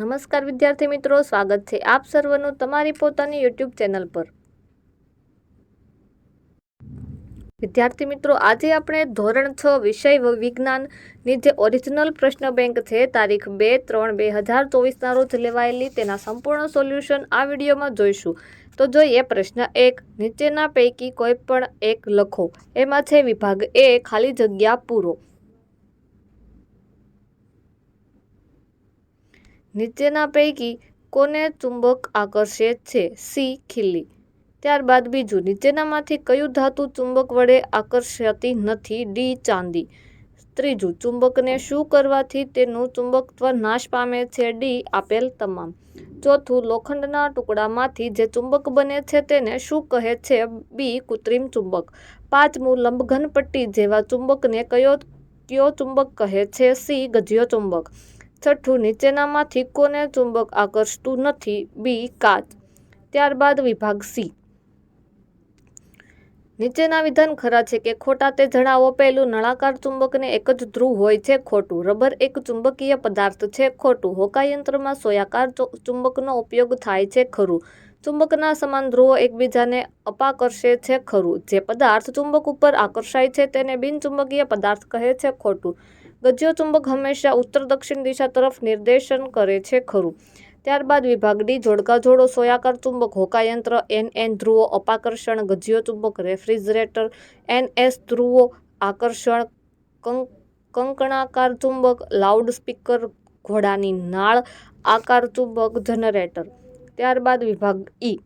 નમસ્કાર વિદ્યાર્થી મિત્રો, સ્વાગત છે આપ સર્વનું તમારી પોતાની યુટ્યુબ ચેનલ પર. વિદ્યાર્થી મિત્રો, આજે આપણે ધોરણ છ વિષય વિજ્ઞાનની જે ઓરિજિનલ પ્રશ્ન બેંક છે, તારીખ બે ત્રણ બે હજાર ચોવીસના રોજ લેવાયેલી, તેના સંપૂર્ણ સોલ્યુશન આ વિડીયોમાં જોઈશું. તો જોઈએ પ્રશ્ન એક, નીચેના પૈકી કોઈ પણ એક લખો. એમાં છે વિભાગ એ, ખાલી જગ્યા પૂરો. નીચેના પૈકી કોને ચુંબક આકર્ષે છે? સી. ખીલી ત્યારબાદ બીજું, નીચેનામાંથી કયું ધાતુ ચુંબક વડે આકર્ષાતી નથી? ડી. ચાંદી. ત્રીજું, ચુંબકને શું કરવાથી તેનું ચુંબકત્વ નાશ પામે છે? ડી. આપેલ તમામ. ચોથું, લોખંડના ટુકડામાંથી જે ચુંબક બને છે તેને શું કહે છે? બી. કૃત્રિમ ચુંબક. પાંચમું, લંબઘન પટ્ટી જેવા ચુંબકને કયો કયો ચુંબક કહે છે? સી. ગજિયો ચુંબક. છઠ્ઠું નીચેનામાંથી કોને ચુંબક આકર્ષતું નથી? બી. કાચ. ત્યારબાદ વિભાગ સી. નીચેના વિધાન ખરા છે કે ખોટા તે જણાવો. પહેલું, નળાકાર ચુંબકને એક જ ધ્રુવ હોય છે, ખોટું. રબર એક ચુંબકીય પદાર્થ છે, ખોટું. હોકાયંત્રમાં સોયાકાર ચુંબકનો ઉપયોગ થાય છે, ખરું. ચુંબકના સમાન ધ્રુવો એકબીજાને અપાકર્ષે છે, ખરું. જે પદાર્થ ચુંબક ઉપર આકર્ષાય છે, તેને બિનચુંબકીય પદાર્થ કહે છે, ખોટું. ગજ્યો ચુંબક હંમેશા ઉત્તર દક્ષિણ દિશા તરફ નિર્દેશન કરે છે ખરું. ત્યારબાદ વિભાગ ડી જોડકા જોડો સોયાકાર ચુંબક, હોકાયંત્ર એન એન ધ્રુવો, અપાકર્ષણ ગજ્યોચુંબક રેફ્રિજરેટર એન એસ ધ્રુવો, આકર્ષણ, કંક, કંકણાકાર ચુંબક લાઉડ સ્પીકર ઘોડાની નાળ, આકાર ચુંબક, જનરેટર. ત્યારબાદ વિભાગ ઈ.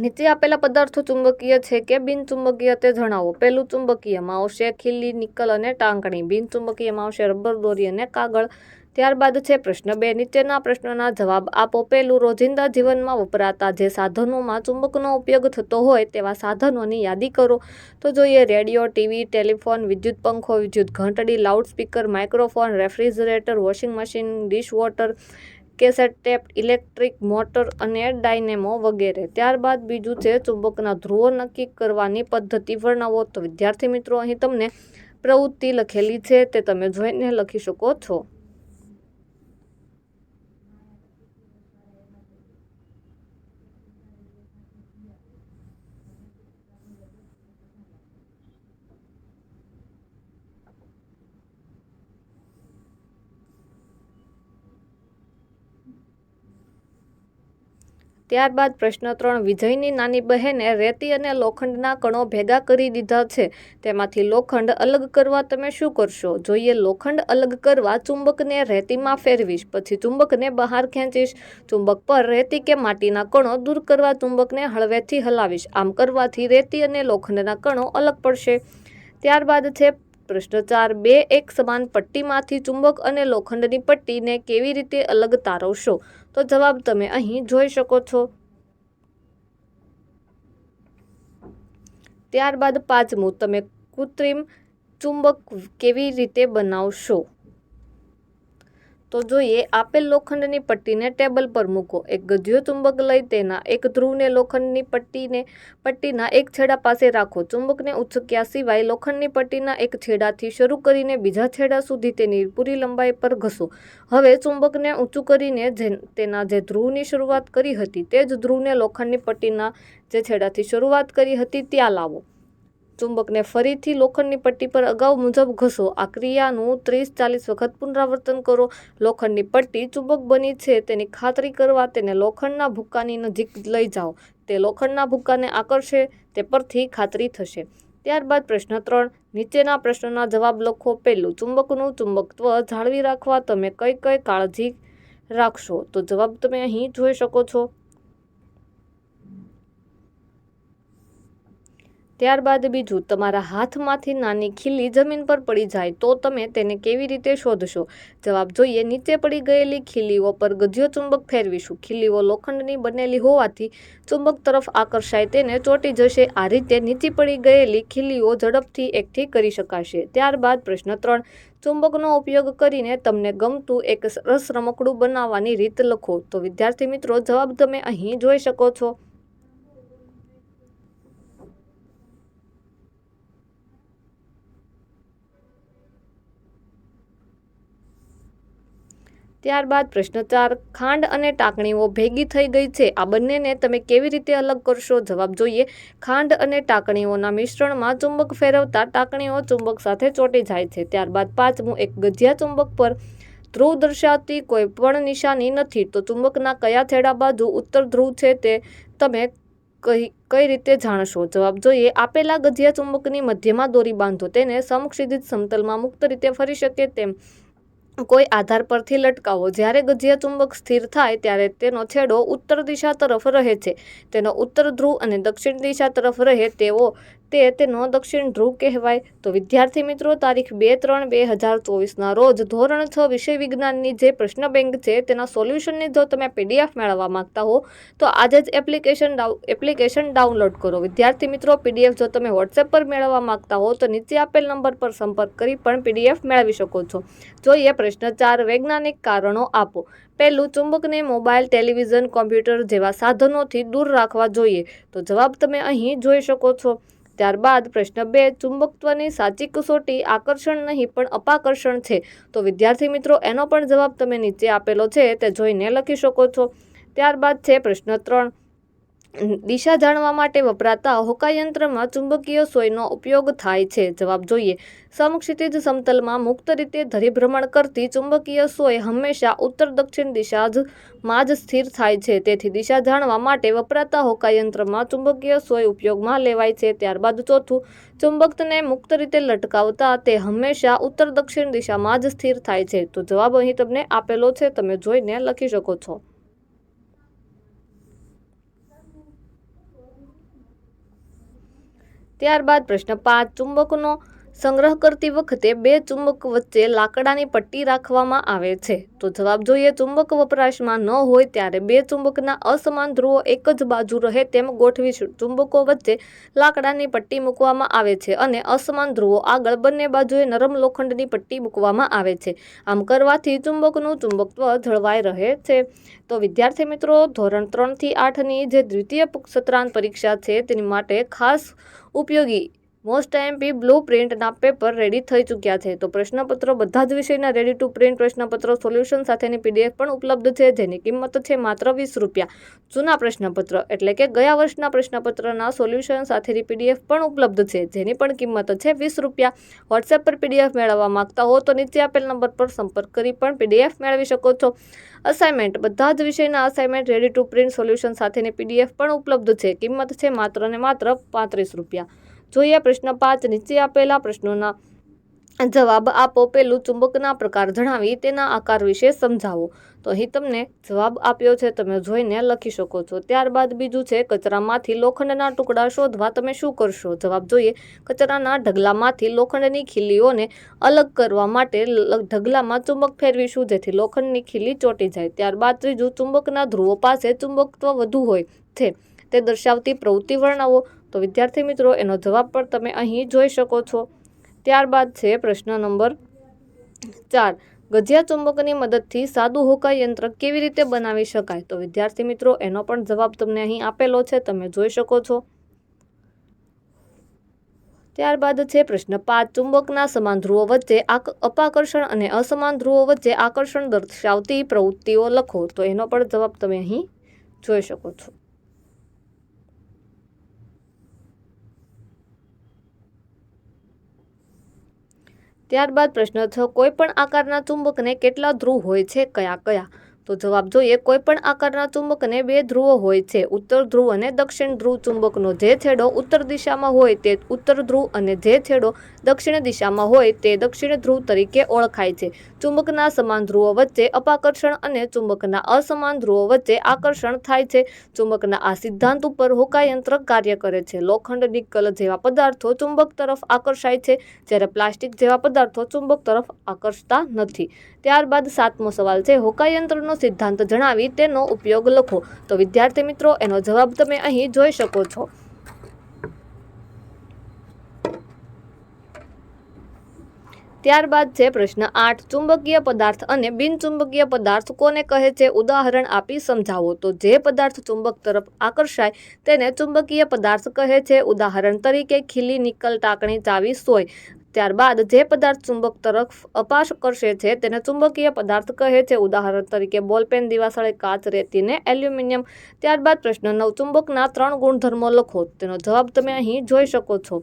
નીચે આપેલા પદાર્થો ચુંબકીય છે કે બિનચુંબકીય તે જણાવો. પહેલું ચુંબકીયમાં આવશે ખીલી, નિકલ અને ટાંકણી. બિનચુંબકીયમાં આવશે રબર, દોરી અને કાગળ. ત્યારબાદ છે પ્રશ્ન બે. નીચેના પ્રશ્નોના જવાબ આપો. પહેલું, રોજિંદા જીવનમાં વપરાતા જે સાધનોમાં ચુંબકનો ઉપયોગ થતો હોય તેવા સાધનોની યાદી કરો. તો જોઈએ, રેડિયો, ટીવી, ટેલિફોન, વિદ્યુત પંખો, વિદ્યુત ઘંટડી, loudspeaker, microphone, refrigerator, washing machine, dishwater cassette tape, electric, motor અને ડાયનેમો વગેરે. ત્યારબાદ બીજું છે ચુંબકના ધ્રુવો નક્કી કરવાની પદ્ધતિ વર્ણવો. તો વિદ્યાર્થી મિત્રો, અહીં તમને પ્રવૃત્તિ લખેલી છે તે તમે જોઈને લખી શકો છો. ત્યારબાદ પ્રશ્ન ત્રણ, વિજયની નાની બહેને રેતી અને લોખંડના કણો ભેગા કરી દીધા છે. તેમાંથી લોખંડ અલગ કરવા તમે શું કરશો? જોઈએ, લોખંડ અલગ કરવા ચુંબકને રેતીમાં ફેરવીશ, પછી ચુંબકને બહાર ખેંચીશ. ચુંબક પર રેતી કે માટીના કણો દૂર કરવા ચુંબકને હળવેથી હલાવીશ. આમ કરવાથી રેતી અને લોખંડના કણો અલગ પડશે. ત્યારબાદ છે પ્રશ્ન ચાર બે એક સમાન પટ્ટીમાંથી ચુંબક અને લોખંડની પટ્ટીને કેવી રીતે અલગ તારવશો? તો જવાબ તમે અહીં જોઈ શકો છો. ત્યારબાદ પાંચમું, તમે કૃત્રિમ ચુંબક કેવી રીતે બનાવશો? તો જોઈએ આપેલ લોખંડની પટ્ટીને ટેબલ પર મૂકો. એક ગજ્યો ચુંબક લઈ તેના એક ધ્રુવને લોખંડની પટ્ટીને પટ્ટીના એક છેડા પાસે રાખો. ચુંબકને ઉછક્યા સિવાય લોખંડની પટ્ટીના એક છેડાથી શરૂ કરીને બીજા છેડા સુધી તેની પૂરી લંબાઈ પર ઘસો. હવે ચુંબકને ઊંચું કરીને તેના જે ધ્રુવની શરૂઆત કરી હતી તે જ ધ્રુવને લોખંડની પટ્ટીના જે છેડાથી શરૂઆત કરી હતી ત્યાં લાવો. ચુંબકને ફરીથી લોખંડની પટ્ટી પર અગાઉ મુજબ ઘસો. આ ક્રિયાનું ત્રીસ ચાલીસ વખત પુનરાવર્તન કરો. લોખંડની પટ્ટી ચુંબક બની છે તેની ખાતરી કરવા તેને લોખંડના ભૂક્કાની નજીક લઈ જાઓ. તે લોખંડના ભૂક્કાને આકર્ષે, તે પરથી ખાતરી થશે. ત્યારબાદ પ્રશ્ન ત્રણ. નીચેના પ્રશ્નના જવાબ લખો. પહેલું, ચુંબકનું ચુંબકત્વ જાળવી રાખવા તમે કઈ કઈ કાળજી રાખશો? તો જવાબ તમે અહીં જોઈ શકો છો. ત્યારબાદ બીજું, તમારા હાથમાંથી નાની ખીલી જમીન પર પડી જાય તો તમે તેને કેવી રીતે શોધશો? જવાબ જોઈએ, નીચે પડી ગયેલી ખીલીઓ પર ગજ્યો ચુંબક ફેરવીશું. ખીલીઓ લોખંડની બનેલી હોવાથી ચુંબક તરફ આકર્ષાય તેને ચોંટી જશે. આ રીતે નીચે પડી ગયેલી ખીલીઓ ઝડપથી એકઠી કરી શકાશે. ત્યારબાદ પ્રશ્ન ત્રણ, ચુંબકનો ઉપયોગ કરીને તમને ગમતું એક સરસ રમકડું બનાવવાની રીત લખો. તો વિદ્યાર્થી મિત્રો, જવાબ તમે અહીં જોઈ શકો છો. ત્યારબાદ પ્રશ્ન ચાર ખાંડ અને ટાંકણીઓ ભેગી થઈ ગઈ છે. આ બંનેને તમે કેવી રીતે અલગ કરશો? જવાબ જોઈએ. ખાંડ અને ટાંકણીઓના મિશ્રણમાં ચુંબક ફેરવતા ટાંકણીઓ ચુંબક સાથે ચોંટી જાય છે. ત્યારબાદ પાંચમું, એક ગજિયા ચુંબક પર ધ્રુવ દર્શાવતી કોઈ પણ નિશાની નથી. તો ચુંબકના કયા છેડા બાજુ ઉત્તર ધ્રુવ છે તે તમે કઈ કઈ રીતે જાણશો? જવાબ જોઈએ. આપેલા ગજિયા ચુંબકની મધ્યમાં દોરી બાંધો. તેને સમક્ષિતિજ સમતલમાં મુક્ત રીતે ફરી શકે તેમ કોઈ આધાર પરથી લટકાવો. જ્યારે ગજિયા ચુંબક સ્થિર થાય ત્યારે તેનો છેડો ઉત્તર દિશા તરફ રહે છે. તેનો ઉત્તર ધ્રુવ અને દક્ષિણ દિશા તરફ રહે તેવો તે તેનો દક્ષિણ ધ્રુવ કહેવાય. તો વિદ્યાર્થી મિત્રો, તારીખ બે ત્રણ બે હજાર ચોવીસના રોજ ધોરણ છ વિષય વિજ્ઞાનની જે પ્રશ્ન બેંક છે, તેના સોલ્યુશનની જો તમે પીડીએફ મેળવવા માંગતા હો, તો આજે જ એપ્લિકેશન એપ્લિકેશન ડાઉનલોડ કરો. વિદ્યાર્થી મિત્રો પીડીએફ જો તમે વોટ્સએપ પર મેળવવા માંગતા હો, તો નીચે આપેલ નંબર પર સંપર્ક કરી પણ પીડીએફ મેળવી શકો છો. જોઈએ પ્રશ્ન ચાર વૈજ્ઞાનિક કારણો આપો. પહેલું, ચુંબકને મોબાઈલ, ટેલિવિઝન, કોમ્પ્યુટર જેવા સાધનોથી દૂર રાખવા જોઈએ. તો જવાબ તમે અહીં જોઈ શકો છો. ત્યારબાદ પ્રશ્ન બે, ચુંબકત્વની સાચી કસોટી આકર્ષણ નહીં, પણ અપાકર્ષણ છે. તો વિદ્યાર્થી મિત્રો, એનો પણ જવાબ તમે નીચે આપેલો છે, તે જોઈને લખી શકો છો. ત્યારબાદ છે પ્રશ્ન ત્રણ દિશા જાણવા માટે વપરાતા હોકાયંત્રમાં ચુંબકીય સોયનો ઉપયોગ થાય છે. જવાબ જોઈએ. સમક્ષિતિજ સમતલમાં મુક્ત રીતે ધરીભ્રમણ કરતી ચુંબકીય સોય હંમેશા ઉત્તર દક્ષિણ દિશા જ માં જ સ્થિર થાય છે. તેથી દિશા જાણવા માટે વપરાતા હોકાયંત્રમાં ચુંબકીય સોય ઉપયોગમાં લેવાય છે. ત્યારબાદ ચોથું, ચુંબકને મુક્ત રીતે લટકાવતા તે હંમેશા ઉત્તર દક્ષિણ દિશામાં જ સ્થિર થાય છે. તો જવાબ અહીં તમને આપેલો છે. તમે જોઈને લખી શકો છો. ત્યારબાદ પ્રશ્ન પાંચ ચુંબકનો સંગ્રહ કરતી વખતે બે ચુંબક વચ્ચે લાકડાની પટ્ટી રાખવામાં આવે છે. તો જવાબ જોઈએ, ચુંબક વપરાશમાં ન હોય ત્યારે બે ચુંબકના અસમાન ધ્રુવો એક જ બાજુ રહે તેમ ગોઠવી ચુંબકો વચ્ચે લાકડાની પટ્ટી મૂકવામાં આવે છે અને અસમાન ધ્રુવો આગળ બંને બાજુએ નરમ લોખંડની પટ્ટી મૂકવામાં આવે છે. આમ કરવાથી ચુંબકનું ચુંબકત્વ જળવાઈ રહે છે. તો વિદ્યાર્થી મિત્રો, ધોરણ ત્રણથી આઠની જે દ્વિતીય સત્રાંત પરીક્ષા છે તેની માટે ખાસ ઉપયોગી મોસ્ટ એમપી બ્લુ પ્રિન્ટના પેપર રેડી થઈ ચૂક્યા છે. તો પ્રશ્નપત્ર બધા જ વિષયના રેડી ટુ પ્રિન્ટ પ્રશ્નપત્ર સોલ્યુશન સાથેની પીડીએફ પણ ઉપલબ્ધ છે, જેની કિંમત છે માત્ર વીસ રૂપિયા. જૂના પ્રશ્નપત્ર એટલે કે ગયા વર્ષના પ્રશ્નપત્રના સોલ્યુશન સાથેની પીડીએફ પણ ઉપલબ્ધ છે, જેની પણ કિંમત છે વીસ રૂપિયા. વોટ્સએપ પર પીડીએફ મેળવવા માંગતા હો તો નીચે આપેલ નંબર પર સંપર્ક કરી પણ પીડીએફ મેળવી શકો છો. અસાઇનમેન્ટ બધા જ વિષયના assignment ready to print solution સાથેની પીડીએફ પણ ઉપલબ્ધ છે. કિંમત છે માત્ર ને માત્ર પાંત્રીસ રૂપિયા. જોઈએ, પ્રશ્ન પાંચ, નીચે આપેલા પ્રશ્નોના જવાબ આપો. પેલું ચુંબકના પ્રકાર જણાવી, તેના આકાર વિશે સમજાવો. તો અહીં તમને જવાબ આપ્યો છે, તમે જોઈને લખી શકો છો. ત્યારબાદ બીજું છે, કચરામાંથી લોખંડના ટુકડા શોધવા તમે શું કરશો? જવાબ જોઈએ, કચરાના ઢગલામાંથી લોખંડની ખીલીઓને અલગ કરવા માટે ઢગલામાં ચુંબક ફેરવીશું, જેથી લોખંડની ખીલી ચોંટી જાય. ત્યારબાદ ત્રીજું, ચુંબકના ધ્રુવો પાસે ચુંબકત્વ વધુ હોય છે. તે દર્શાવતી પ્રવૃત્તિ વર્ણવો. તો વિદ્યાર્થી મિત્રો, એનો જવાબ પણ તમે અહીં જોઈ શકો છો. ત્યારબાદ છે પ્રશ્ન નંબર ચાર. ગજિયા ચુંબકની મદદથી સાદું હોકાઈ યંત્ર કેવી રીતે બનાવી શકાય? તો વિદ્યાર્થી મિત્રો, એનો પણ જવાબ તમને અહીં આપેલો છે, તમે જોઈ શકો છો. ત્યારબાદ છે પ્રશ્ન પાંચ. ચુંબકના સમાન ધ્રુવો વચ્ચે અપાકર્ષણ અને અસમાન ધ્રુવો વચ્ચે આકર્ષણ દર્શાવતી પ્રવૃત્તિઓ લખો. તો એનો પણ જવાબ તમે અહીં જોઈ શકો છો. ત્યારબાદ પ્રશ્ન છ કોઈ પણ આકારના ચુંબકને કેટલા ધ્રુવ હોય છે? કયા કયા? તો જવાબ જોઈએ, કોઈ પણ આકારના ચુંબકને બે ધ્રુવો હોય છે. ઉત્તર ધ્રુવ અને દક્ષિણ ધ્રુવ ચુંબકનો જે છેડો ઉત્તર દિશામાં હોય તે ઉત્તર ધ્રુવ અને જે છેડો દક્ષિણ દિશામાં હોય તે દક્ષિણ ધ્રુવ તરીકે ઓળખાય છે. ચુંબકના સમાન ધ્રુવો વચ્ચે અપાકર્ષણ અને ચુંબકના અસમાન ધ્રુવો વચ્ચે આકર્ષણ થાય છે. ચુંબકના આ સિદ્ધાંત ઉપર હોકાયંત્ર કાર્ય કરે છે. લોખંડ નિકલ જેવા પદાર્થો ચુંબક તરફ આકર્ષાય છે, જ્યારે પ્લાસ્ટિક જેવા પદાર્થો ચુંબક તરફ આકર્ષતા નથી. ત્યારબાદ સાતમો સવાલ છે, હોકાયંત્રનો સિદ્ધાંત જણાવી તેનો ઉપયોગ લખો. તો વિદ્યાર્થી મિત્રો, એનો જવાબ તમે અહીં જોઈ શકો છો. ત્યારબાદ છે પ્રશ્ન આઠ. ચુંબકીય પદાર્થ અને બિનચુંબકીય પદાર્થ કોને કહે છે? ઉદાહરણ આપી સમજાવો. તો જે પદાર્થ ચુંબક તરફ આકર્ષાય, તેને ચુંબકીય પદાર્થ કહે છે. ઉદાહરણ તરીકે ખીલી, નિકલ, ટાંકણી, ચાવી, સોય. ત્યારબાદ જે પદાર્થ ચુંબક તરફ અપાશ કરશે છે, તેને ચુંબકીય પદાર્થ કહે છે. ઉદાહરણ તરીકે, બોલપેન, દિવાસળી, કાચ, રેતીને એલ્યુમિનિયમ. ત્યારબાદ પ્રશ્ન નવ, ચુંબકના ત્રણ ગુણધર્મો લખો. તેનો જવાબ તમે અહીં જોઈ શકો છો.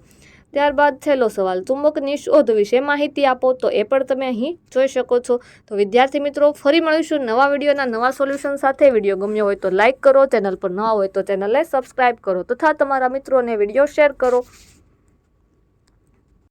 ત્યારબાદ છેલ્લો સવાલ, ચુંબકની શોધ વિશે માહિતી આપો, તો એ પણ તમે અહીં જોઈ શકો છો. તો વિદ્યાર્થી મિત્રો, ફરી મળીશું નવા વિડીયોના નવા સોલ્યુશન સાથે. વીડિયો ગમ્યો હોય તો લાઇક કરો. ચેનલ પર ન હોય તો ચેનલને સબસ્ક્રાઇબ કરો. તથા તમારા મિત્રોને વીડિયો શેર કરો.